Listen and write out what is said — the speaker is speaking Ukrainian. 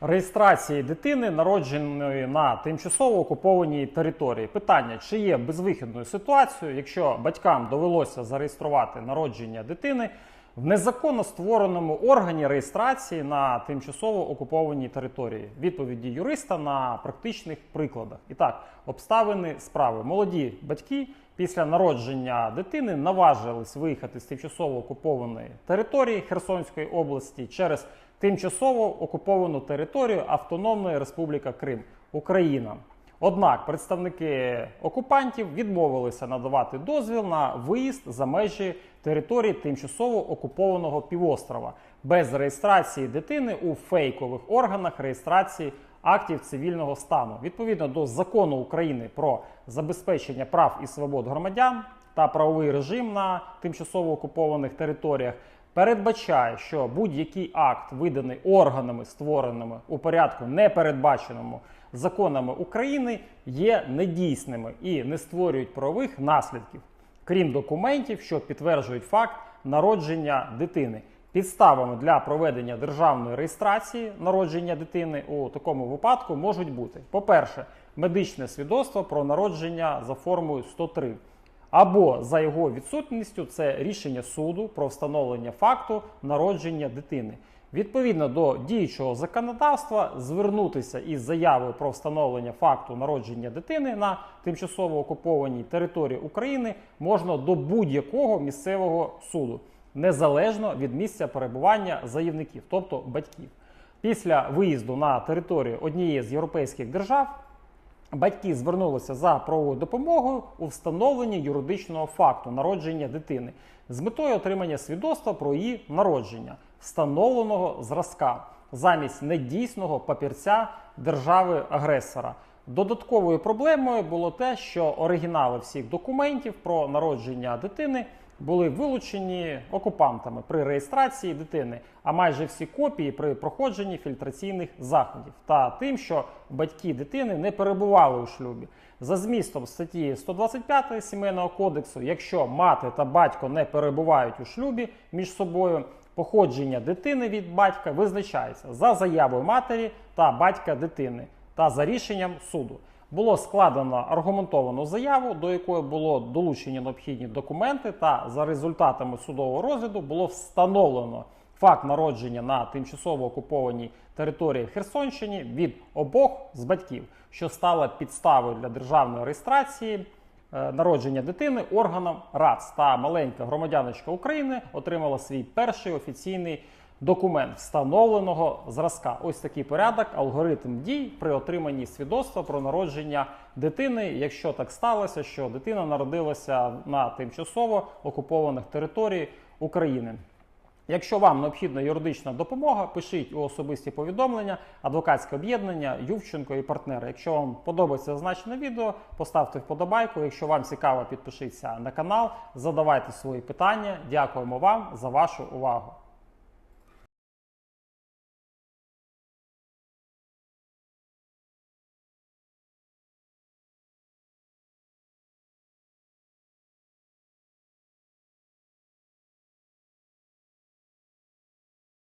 реєстрації дитини, народженої на тимчасово окупованій території. Питання: чи є безвихідною ситуацією, якщо батькам довелося зареєструвати народження дитини в незаконно створеному органі реєстрації на тимчасово окупованій території? Відповіді юриста на практичних прикладах. І так, обставини справи. Молоді батьки після народження дитини наважились виїхати з тимчасово окупованої території Херсонської області через тимчасово окуповану територію Автономної Республіки Крим Україна. Однак представники окупантів відмовилися надавати дозвіл на виїзд за межі території тимчасово окупованого півострова без реєстрації дитини у фейкових органах реєстрації актів цивільного стану відповідно до закону України про забезпечення прав і свобод громадян та правовий режим на тимчасово окупованих територіях передбачає, що будь-який акт, виданий органами, створеними у порядку, не передбаченому законами України, є недійсними і не створюють правових наслідків, крім документів, що підтверджують факт народження дитини. Підставами для проведення державної реєстрації народження дитини у такому випадку можуть бути: по-перше, медичне свідоцтво про народження за формою 103. Або за його відсутністю це рішення суду про встановлення факту народження дитини. Відповідно до діючого законодавства, звернутися із заявою про встановлення факту народження дитини на тимчасово окупованій території України можна до будь-якого місцевого суду, незалежно від місця перебування заявників, тобто батьків. Після виїзду на територію однієї з європейських держав Батьки звернулися за правовою допомогою у встановленні юридичного факту народження дитини з метою отримання свідоцтва про її народження, встановленого зразка замість недійсного папірця держави-агресора. Додатковою проблемою було те, що оригінали всіх документів про народження дитини були вилучені окупантами при реєстрації дитини, а майже всі копії при проходженні фільтраційних заходів та тим, що батьки дитини не перебували у шлюбі. За змістом статті 125 Сімейного кодексу, якщо мати та батько не перебувають у шлюбі між собою, походження дитини від батька визначається за заявою матері та батька дитини та за рішенням суду. Було складено аргументовану заяву, до якої було долучені необхідні документи, та за результатами судового розгляду було встановлено факт народження на тимчасово окупованій території Херсонщини від обох з батьків, що стало підставою для державної реєстрації е, народження дитини органом РАЦ. Та маленька громадяночка України отримала свій перший офіційний документ встановленого зразка. Ось такий порядок, алгоритм дій при отриманні свідоцтва про народження дитини, якщо так сталося, що дитина народилася на тимчасово окупованих територіях України. Якщо вам необхідна юридична допомога, пишіть у особисті повідомлення, адвокатське об'єднання, Ювченко і партнери. Якщо вам подобається зазначене відео, поставте вподобайку. Якщо вам цікаво, підпишіться на канал, задавайте свої питання. Дякуємо вам за вашу увагу.